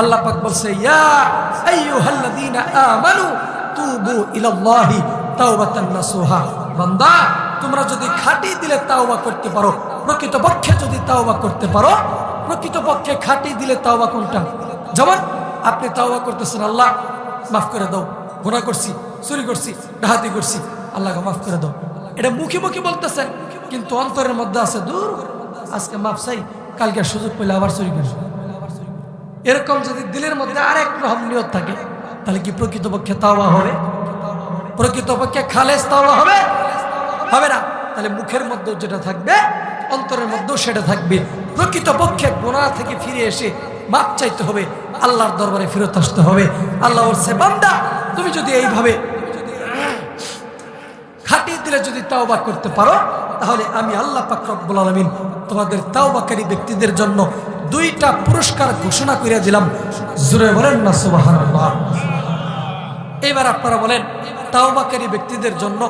আল্লাহ পাক বলছে, ইয়া আইয়ুহাল্লাযীনা আমানু তুবু ইলাল্লাহি তাওবাতান নাসুহা। বান্দা, তোমরা যদি খাঁটি দিলে তাওবা করতে পারো প্রকৃত প্রকৃতপক্ষে যদি তাওবা করতে পারো প্রকৃত প্রকৃতপক্ষে খাঁটি দিলে তাওবা কোনটা? যেমন আপনি তাওবা করতেছেন, আল্লাহ, মাফ করে দাও, গুনাহ করছি, চুরি করছি ডাহাতি করছি, আল্লাহকে মাফ করে দাও। এটা মুখে মুখে বলতেছেন, কিন্তু অন্তরের মধ্যে আছে, দূর, আজকে মাফ চাই, কালকে সুযোগ পেলে আবার চুরি করব। এরকম যদি দিলের মধ্যে আরেক রকম নিয়ত থাকে, তাহলে কি প্রকৃতপক্ষে তাওয়া হবে? প্রকৃতপক্ষে খালেজ তাওবা হবে? হবে না। তাহলে মুখের মধ্যেও যেটা থাকবে, অন্তরের মধ্যেও সেটা থাকবে। প্রকৃতপক্ষে গোনা থেকে ফিরে এসে মাপ চাইতে হবে, আল্লাহর দরবারে ফেরত আসতে হবে। আল্লাহ বলছে, বান্দা, তুমি যদি এইভাবে খাটিয়ে দিলে যদি তাওবা করতে পারো, তাহলে আমি আল্লাহ পাক রব্বুল আলামিন তোমাদের তাওবাকারী ব্যক্তিদের জন্য দুইটা পুরস্কার ঘোষণা করে দিলাম। জুড়ে বলেন না, সুবহানাল্লাহ। এবার আপনারা বলেন, তাওবাকারী ব্যক্তিদের জন্য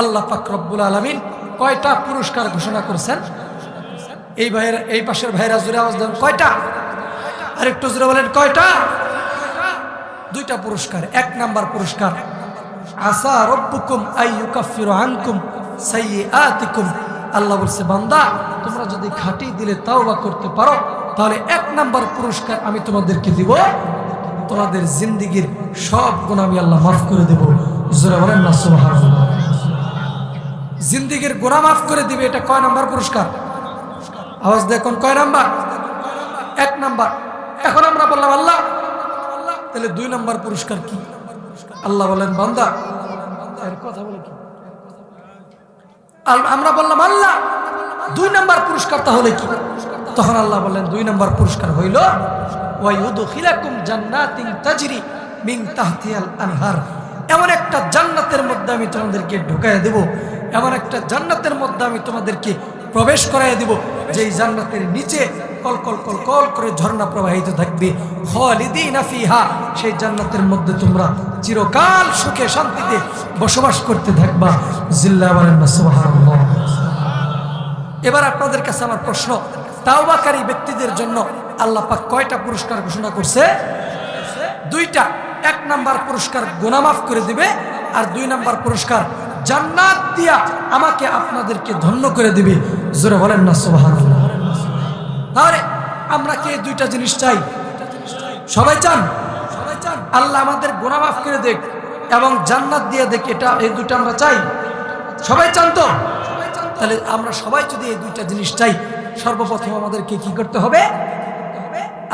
আল্লাহ পাক রব্বুল আলামিন কয়টা পুরস্কার ঘোষণা করেছেন? এই ভাইয়ের, এই পাশের ভাইরা জুড়ে আওয়াজ দেন, কয়টা? আর একটু জুড়ে বলেন, কয়টা? দুইটা পুরস্কার, এক নাম্বার পুরস্কার আসা রব্বুকুম আইয়ুকাফিরু আনকুম সাইয়্যাতিকুম। আল্লাহ বলছে, বান্দা, তোমরা যদি খাঁটি দিলে তাওবা করতে পারো তাহলে এক নাম্বার পুরস্কার আমি তোমাদেরকে দিব। তোমাদের জিন্দিগির সব গুণ আমি আল্লাহ মাফ করে দেব। বলেন জিন্দিগির গোনা মাফ করে দিবে, এটা কয় নাম্বার পুরস্কার? আওয়াজ দেখুন কয় নাম্বার? এক নাম্বার। এখন আমরা বললাম, আল্লাহ, তাহলে দুই নাম্বার পুরস্কার কি? আল্লাহ বলেন, বান্দা কথা বলে কি? আমরা বললাম, আল্লাহ দুই নাম্বার পুরস্কার তাহলে কি? তখন আল্লাহ বললেন, দুই নাম্বার পুরস্কার হইল মিন এমন একটা জান্নাতের মধ্যে আমি তোমাদেরকে দেব, এমন একটা জান্নাতের মধ্যে আমি তোমাদেরকে প্রবেশ দেব, যেই জান্নাতের নিচে কল কল কল কল করে ঝর্ণা প্রবাহিত থাকবে। সেই জান্নাতের মধ্যে তোমরা চিরকাল সুখে শান্তিতে বসবাস করতে থাকবা। জিল্লা এবার আপনাদের কাছে আমার প্রশ্ন, তাওবাকারী ব্যক্তিদের জন্য আল্লাহ পাক কয়টা পুরস্কার ঘোষণা করছে? দুইটা, এক নাম্বার পুরস্কার গুনামাফ করে দিবে, আর দুই নাম্বার পুরস্কার জান্নাত দিয়া আমাকে আপনাদেরকে ধন্য করে দিবে। জোরে বলেন না, সুবহানাল্লাহ। তাহলে আমরা কি দুইটা জিনিস চাই? সবাই চান? সবাই চান। আল্লাহ আমাদের গুনাহ মাফ করে দেখ এবং জান্নাত দিয়ে দেখ, এটা এই দুটো আমরা চাই। সবাই চান তো? তাহলে আমরা সবাই যদি এই দুইটা জিনিস চাই, সর্বপ্রথম আমাদেরকে কি করতে হবে?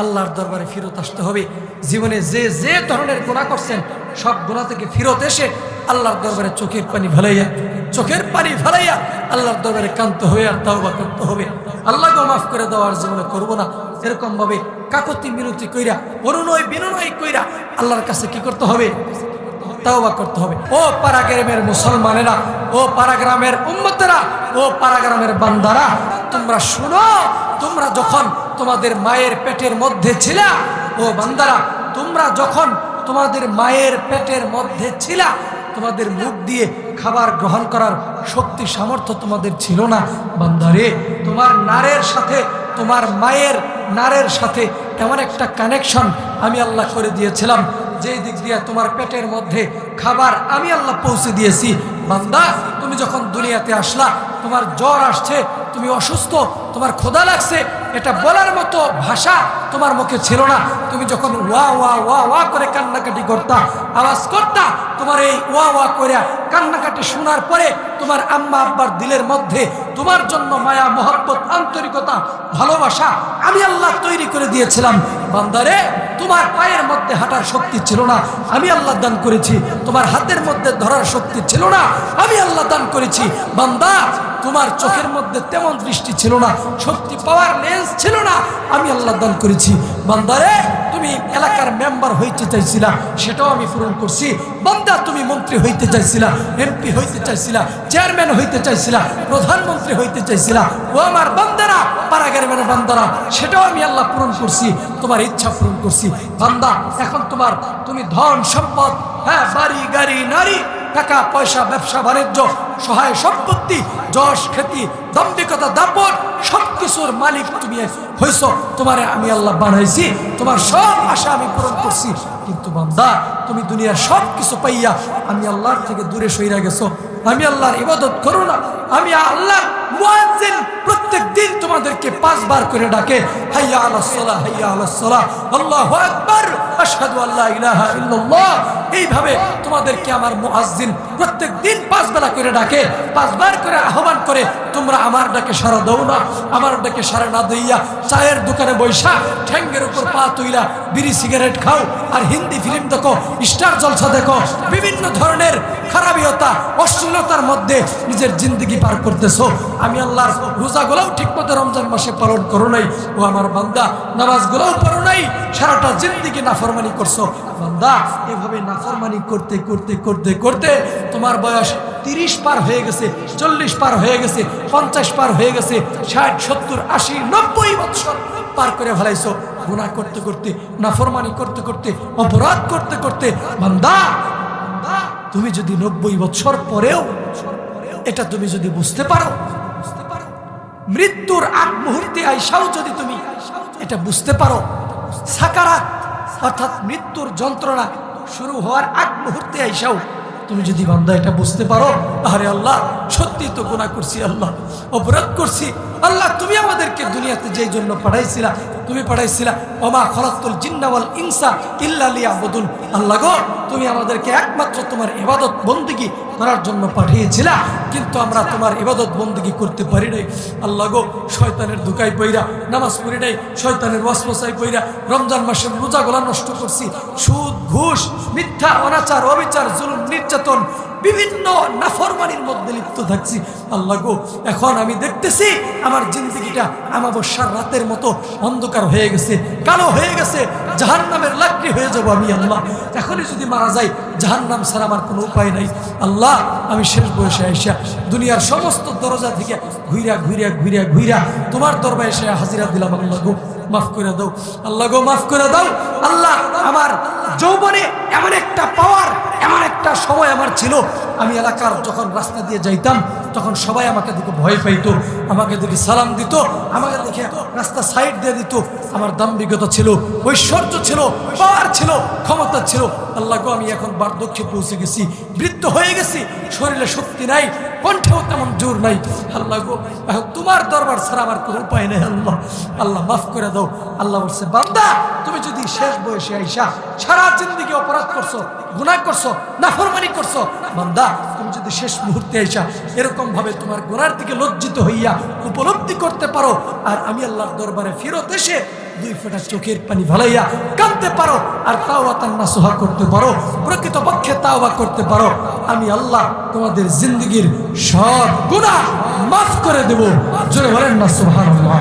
আল্লাহর দরবারে ফেরত আসতে হবে। জীবনে যে যে ধরনের গুণা করছেন, সব গোনা থেকে ফেরত এসে আল্লাহর দরবারে চোখের পানি ফেলাইয়া, চোখের পানি ফেলাইয়া আল্লাহর দরবারে কান্ত হয়ে আর তাওবা করতে হবে। আল্লাহকে মাফ করে দেওয়ার জীবনে করব না। এরকম ভাবে কাকতি মিনতি কইরা অনুনয় বিনয় কইরা আল্লাহর কাছে কি করতে হবে? তাওবা করতে হবে। ও পারাগ্রামের মুসলমানেরা, ও পারাগ্রামের উম্মতেরা, ও পারাগ্রামের বান্দারা, তোমরা শুনো, তোমরা যখন তোমাদের মায়ের পেটের মধ্যে ছিলা, ও বান্দারা, তোমরা যখন তোমাদের মায়ের পেটের মধ্যে ছিলা, তোমাদের মুখ দিয়ে খাবার গ্রহণ করার শক্তি, সামর্থ্য তোমাদের ছিল না। বান্দারে, তোমার নারের সাথে, তোমার মায়ের নারের সাথে এমন একটা কানেকশন আমি আল্লাহ করে দিয়েছিলাম। যেই দিক দিয়ে তোমার পেটের মধ্যে খাবার আমি আল্লাহ পৌঁছে দিয়েছি, বান্দা, তুমি যখন দুনিয়াতে আসলা, তোমার জ্বর আসছে, তুমি অসুস্থ, তোমার ক্ষুধা লাগছে, এটা বলার মতো ভাষা তোমার মুখে ছিল না। তুমি যখন ওয়া ওয়া ওয়া ওয়া করে কান্নাকাটি করতা, আওয়াজ করতা, তোমার এই ওয়া ওয়া করে কান্নাকাটি শোনার পরে তোমার আম্মা আব্বার দিলের মধ্যে তোমার জন্য মায়া, মহব্বত, আন্তরিকতা, ভালোবাসা আমি আল্লাহ তৈরি করে দিয়েছিলাম। বান্দারে তোমার পায়ের মধ্যে হাঁটার শক্তি ছিল না। আমি আল্লাহ দান করেছি। তোমার হাতের মধ্যে ধরার শক্তি ছিল না। আমি আল্লাহ দান করেছি। বান্দা, তোমার চোখের মধ্যে তেমন দৃষ্টি ছিল না। শক্তি পাওয়ার লেন্স ছিল না। আমি আল্লাহ দান করেছি। বান্দারে তুমি এলাকার মেম্বার হইতে চাইছিলা, সেটাও আমি পূরণ করছি। বন্দা তুমি মন্ত্রী হইতে চাইছিলা, এমপি হইতে চাইছিলা, চেয়ারম্যান হইতে চাইছিলা, প্রধানমন্ত্রী হইতে চাইছিলা, ও আমার বান্দারা পাড়াগের বান্দারা, সেটাও আমি আল্লাহ পূরণ করছি, তোমার ইচ্ছা পূরণ করছি। বান্দা, এখন তোমার, তুমি ধন সম্পদ হ্যাঁ বাড়ি, গাড়ি, নারী, টাকা, পয়সা, ব্যবসা, বাণিজ্য, সহায় সম্পত্তি, যশ, খ্যাতি, দম্ভিকতা, দাপট সব কিছুর মালিক তুমি হইছ। তোমারে আমি আল্লাহ বানাইছি, তোমার সব আশা আমি পূরণ করছি। কিন্তু বান্দা, তুমি দুনিয়ার সব কিছু পাইয়া আমি আল্লাহর থেকে দূরে সইরা গেছো। আমি আল্লাহর ইবাদত করো না। আমি আল্লাহর মুয়াজ্জিন প্রত্যেক দিন তোমাদেরকে পাঁচবার করে ডাকে, হাইয়া আলাস সালাহ, হাইয়া আলাস সালাহ, আল্লাহু আকবার, আশহাদু আল্লা ইলাহা ইল্লাল্লাহ। এইভাবে তোমাদেরকে আমার মুয়াজ্জিন প্রত্যেক দিন পাঁচ বেলা করে ডাকে পাঁচবার করে আহ্বান করে, তোমরা আমার ডাকে সারা দৌ না, আমার ডাকে সারা না দইয়া চায়ের দোকানে বৈশা, ঠ্যাঙ্গের উপর পা তুইলা, বিড়ি সিগারেট খাও আর হিন্দি ফিল্ম দেখো স্টার জলসা দেখো, বিভিন্ন ধরনের খারাপিয়তা, অশ্লীলতার মধ্যে নিজের জিন্দগি পার করতেছো। আমি আল্লাহর রোজাগুলোও ঠিক মতো রমজান মাসে পালন করো নাই। ও আমার বান্দা, নামাজগুলোও পড়ো নাই। সারাটা জিন্দগি নাফরমানি করছ। বান্দা, এভাবে নাফরমানি করতে করতে করতে করতে তোমার বয়স তিরিশ পার হয়ে গেছে, চল্লিশ পার হয়ে গেছে, পঞ্চাশ পার হয়ে গেছে, ষাট, সত্তর, আশি, নব্বই বছর পার করে ফেলাইছো। গুণা করতে করতে, নাফরমানি করতে করতে, অপরাধ করতে করতে, বান্দা, তুমি যদি নব্বই বছর পরেও, এটা তুমি যদি বুঝতে পারো, মৃত্যুর আগ মুহূর্তে আইসাও যদি তুমি এটা বুঝতে পারো, সাকারাত, অর্থাৎ মৃত্যুর যন্ত্রণা শুরু হওয়ার আগ মুহূর্তে আইসাও, তুমি যদি বান্দা এটা বুঝতে পারো আরে আল্লাহ সত্যি তো গুণা করছি, আল্লাহ অপরাধ করছি আল্লাহ, তুমি আমাদেরকে দুনিয়াতে যেই জন্য পাঠাইছিলা, তুমি পাঠাইছিলা, ওমা খলাতুল জিন্নাওয়াল ইনসা ইল্লা লিয়াবুদুন। আল্লাহ গো, তুমি আমাদেরকে একমাত্র তোমার ইবাদত বন্দিগি করার জন্য পাঠিয়েছিলা, কিন্তু আমরা তোমার ইবাদত বন্দিগি করতে পারি নাই। আল্লাহ গো, শয়তানের দুকাই পইরা, নামাজ পড়ি নাই, শয়তানের ওয়াসমসাই পইরা, রমজান মাসের রোজাগুলা নষ্ট করছি। সুদ, ঘুষ, মিথ্যা, অনাচার, অবিচার, জুলুম, নির্যাতন বিভিন্ন নাফরমানির মধ্যে লিপ্ত থাকছি। আল্লাহ গো, এখন আমি দেখতেছি আমার জিন্দগিটা আমাবস্যার রাতের মতো অন্ধকার হয়ে গেছে, কালো হয়ে গেছে জাহান নামের লাকড়ি হয়ে যাব আমি, আল্লাহ। এখনই যদি মারা যাই জাহান নাম ছাড়া আমার কোনো উপায় নাই। আল্লাহ, আমি শেষ বয়সে আইসা দুনিয়ার সমস্ত দরজা থেকে ঘুইরা ঘুইরা ঘুইরা ঘুইরা তোমার দরবারে এসে হাজিরা দিলাম, আল্লাহ গো। মাফ করে দাও। আল্লাহ গো, মাফ করে দাও। আল্লাহ, আমার যৌবনে এমন একটা পাওয়ার এমন একটা সময় আমার ছিল। আমি এলাকার যখন রাস্তা দিয়ে যাইতাম, তখন সবাই আমাকে দেখে ভয় পাইতো। আমাকে দেখে সালাম দিত, আমাকে দেখে রাস্তা সাইড দিয়ে দিত। আমার দাম্ভিকতা ছিল, ঐশ্বর্য ছিল পাওয়ার ছিল, ক্ষমতা ছিল। আল্লাহ গো, আমি এখন বার্ধক্যে পৌঁছে গেছি, বৃদ্ধ হয়ে গেছি। শরীরে শক্তি নাই কণ্ঠেও তেমন জোর নাই। আল্লাহ গো তোমার দরবার ছাড়া আমার কোনো উপায় নেই, আল্লাহ। আল্লাহ মাফ করে দাও। আল্লাহ বলছে, বান্দা, তুমি যদি শেষ বয়সে আইসা সারা জিন্দগি অপরাধ করছ, গুনাহ করছ, নাফরমানি করছ, বান্দা, তুমি যদি শেষ মুহূর্তে আইসা এরকম ভাবে তোমার গুনার দিকে লজ্জিত হইয়া উপলব্ধি করতে পারো, আর আমি আল্লাহর দরবারে ফেরত এসে দুই ফোঁটা চোখের পানি ভালাইয়া কাঁদতে পারো আর তাওয়া তান্না সোহা করতে পারো, প্রকৃত পক্ষে তাওয়া করতে পারো। আমি আল্লাহ তোমাদের জিন্দগির সব গুণা মাফ করে দেব। জোরে বলেন না, সুবহানাল্লাহ।